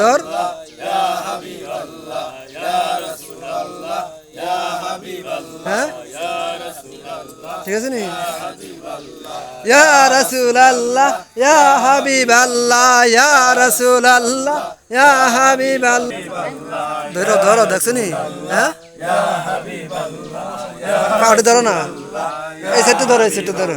ধর। হ্যাঁ? ঠিক আছে নি? ইয়া রাসূল আল্লাহ ইয়া হাবিব আল্লাহ ইয়া রাসূল আল্লাহ ইয়া হাবিব আল্লাহ ধরো ধরো, দেখছ নি? হ্যাঁ? ধরো না। এই সেটটা ধরো, এই সেটটা ধরো।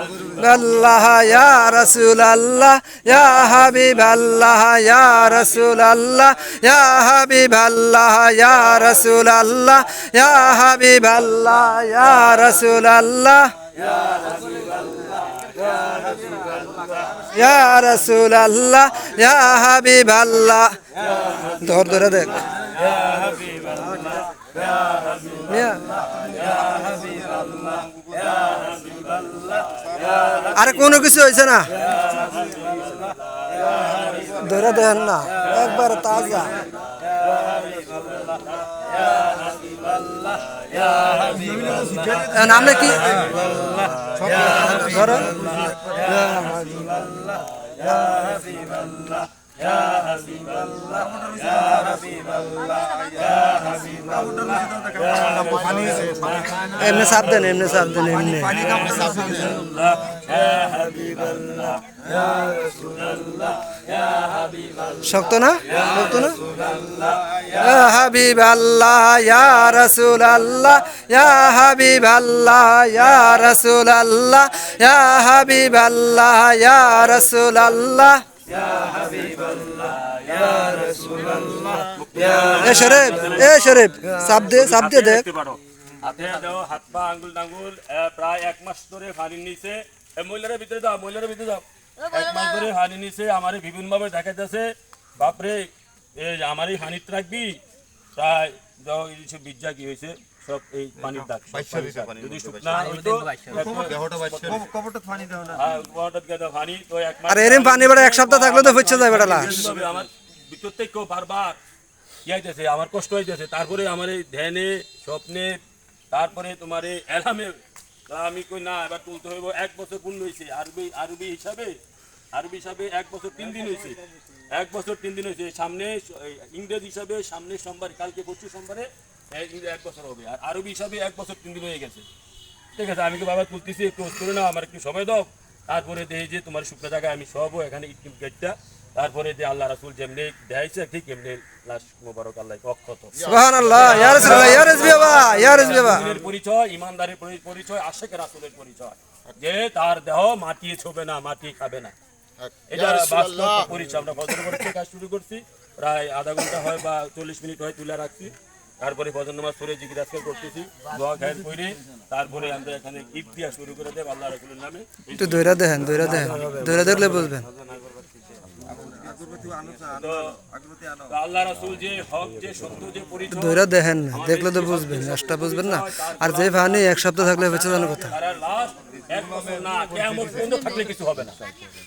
আল্লাহ ইয়া রাসূল আল্লাহ ইয়া হাবিব আল্লাহ ইয়া রাসূল আল্লাহ ইয়া হাবিব আল্লাহ ইয়া রাসূল আল্লাহ ইয়া হাবিব আল্লাহ ইয়া রাসূল আল্লাহ ইয়া রাসূল আল্লাহ ইয়া হাবিব আল্লাহ ধর ধরে দেখ। আরে কোনো কিছু হয়েছে না? ধরে দেন না একবার তাজা। নামটা কি? এমনি সাপ দেন এমনি সাপ দেন এমনি শক্ত না শক্ত না ইয়া হাবিব আল্লাহ ইয়া রাসূল আল্লাহ ইয়া হাবিব আল্লাহ ইয়া রাসূল আল্লাহ ইয়া হাবিব আল্লাহ ইয়া রাসূল আল্লাহ يا حبيب الله يا رسول الله يا ايه شريف ايه شريف ساب دے হাতে দাও হাত পা আঙ্গুল টাঙ্গুল প্রায় এক মাস ধরে ফানি নিছে মহিলার ভিতরে দাও মহিলার ভিতরে দাও এক মাস ধরে হানি নিছে আমারে বিভিন্ন ভাবে দেখাইতেছে। বাপরে আমার এই হানিত রাখবি? তাই বিদ্যা কি হয়েছে? সব এই পানির দাগ। যদি হ্যাঁ, গেদা পানি তো এক মাস আর এরম পানি বেড়া এক সপ্তাহ থাকলে তো ফুচ্ছে যায় বেড়া লাশ আমার ভিতর থেকে বারবার ইয়াইতেছে আমার কষ্ট হইতেছে। তারপরে আমার এই ধ্যানে স্বপ্নে তারপরে তোমার এই অ্যালামে আমি কই না এবার তুলতে হইব এক বছর পূর্ণ হয়েছে আরবি আরবি হিসাবে আরবি হিসাবে এক বছর তিন দিন হয়েছে এক বছর তিন দিন হয়েছে সামনে ইংরেজ হিসাবে সামনে সোমবার কালকে পরশু সোমবারে এক বছর হবে। আর আরবি হিসাবে এক বছর তিন দিন হয়ে গেছে। ঠিক আছে আমি তো বাবা তুলতেছি একটু করে নাও আমার একটু সময় দাও। তারপরে দেখি যে তোমার শুক্র জায়গায় আমি সব এখানে ইটিম গেটটা তারপরে যে আল্লাহ রাসূল যেমনি দেয়ছে ঠিক এমনি লাশ মোবারক আল্লাহ অক্ষত। পরিচয় ইমানদারের পরিচয় আশেক রাসূলের পরিচয়। যে তার দেহ মাটি ছবে না মাটি খাবে না। এটা বাস্তব পরিচয় আমরা কাজ শুরু করছি? প্রায় আধা ঘণ্টা হয় বা চল্লিশ মিনিট হয় তুলে রাখছি। তারপরে ভজন নামাজ পড়ে জিকির আজকাল করতেছি দোয়া খায়ের করে তারপরে আমরা এখানে ইফতিয়া শুরু করে দেব আল্লাহ রাসূলের নামে। একটু দৈরা দেখেন দৈরা দেখেন দৈরা দেখলে বুঝবেন দেখলে তো বুঝবেন রাস্তা বুঝবেন না। আর যে ফানি এক সপ্তাহ থাকলে বেঁচে যাওয়ার কথা তারা লাস্ট এক বছর না কেয়ামত পর্যন্ত থাকলে কিছু হবে না।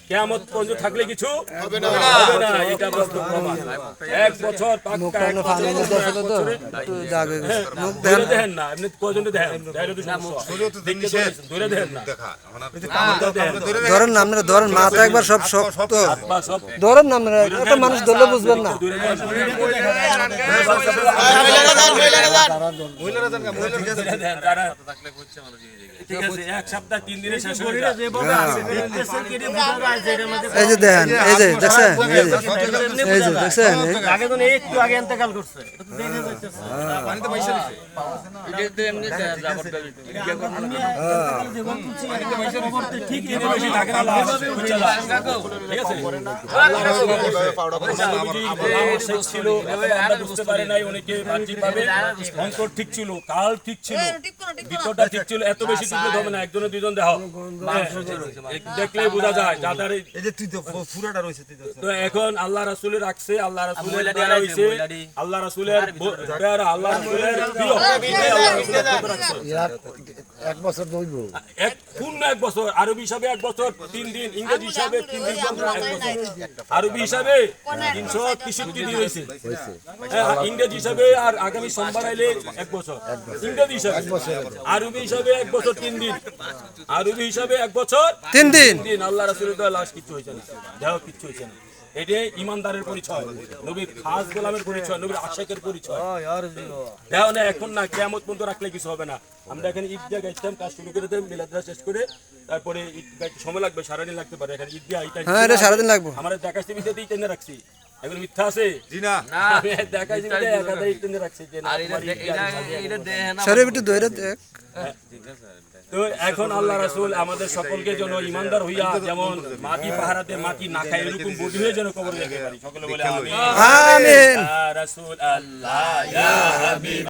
কেয়ামত পর্যন্ত থাকলে কিছু হবে না। এটা বাস্তব প্রমাণ। এক বছর পাক্কা এক বছর, পানি মধ্যে আসলে তো? একটু জাগ গেছে। মুখ দেখেন না। এমনি কয়জনে দেখেন দেখলে তো সমস্যা। দেখতে তো দূরে দেখেন না। ধরেন না আপনারা ধরেন মাথা একবার সব শক্ত। ধরেন না আপনারা একটা মানুষ ধরলে বুঝবেন না। ঠিক আছে এক সপ্তাহ তিন দিনে এই যে দেখেন এই যে দেখছেন এই যে দেখছেন আগে তো একটু আগে ইন্তেকাল করছে এটা তো দেখে যাইতেছে। ঠিক দিনে বেশি থাকে না লাশ। বুঝছে লাশ। ঠিক আছে। আল্লাহ রাসূলের নবীজি আবশ্যক ছিল বুঝতে পারি নাই অনেকে বাহ্যিকভাবে ঠিক ছিল কাল ঠিক ছিল। ভিতরটা ঠিক ছিল এত বেশি ঠিক ধরবে না একজনে দুজন দেখো দেখলেই বোঝা যায় যাদের এই- এই যে তুই তো পুরাটা রয়েছে তো তো এখন আল্লাহ রাসূলের রাখছে আল্লাহ রাসূলের হইছে আল্লাহ রাসূলের আল্লাহ রাসূলের এক বছর দইব এক পূর্ণ এক বছর? আরবি হিসাবে এক বছর তিন দিন ইংরেজি হিসাবে তিন দিন এক বছর। আরবি হিসাবে তিনশো তেষট্টি দিন হয়েছে। হ্যাঁ, ইংরেজি হিসাবে আর আগামী সোমবার আইলে এক বছর। ইংরেজি হিসাবে। আরবি হিসাবে এক বছর তিন দিন। আরবি হিসাবে এক বছর তিন দিন। দিন। আল্লাহ রাসুল দেওয়া লাশ কিচ্ছু হয়েছে না। দেহ কিচ্ছু হয়েছে না। এটাই ইমানদারের পরিচয় নবীর খাস গোলামের পরিচয় নবীর আশেকের পরিচয়। না এখন না কেমন পর্যন্ত রাখলে কিছু হবে না। আমরা এখানে ঈদগাহ গেছিলাম কাজ শুরু করে দেব মিলাদা শেষ করে তারপরে ঈদ সময় লাগবে সারাদিন লাগতে পারে। এখানে এটা হ্যাঁ সারাদিন লাগবে। আমরা দেখাচ্ছি টেনে রাখছি। এখন মিথ্যা আছে? জি না। আমি দেখাচ্ছি বিদ্যা একাদাই টেনে রাখছি যে না, তোমার ঈদগাহ সাজিয়ে শরীর একটু দৈরা দেখ। তো এখন আল্লাহ রাসূল আমাদের সকলকে যেন ইমানদার হইয়া যেমন মাটি পাহারাতে মাটি না খায় এরকম বডি হয়ে যেন কবর লেগে পারি সকলে বলে আমিন। আমিন। রাসূল আল্লাহ ইয়া হাবিব।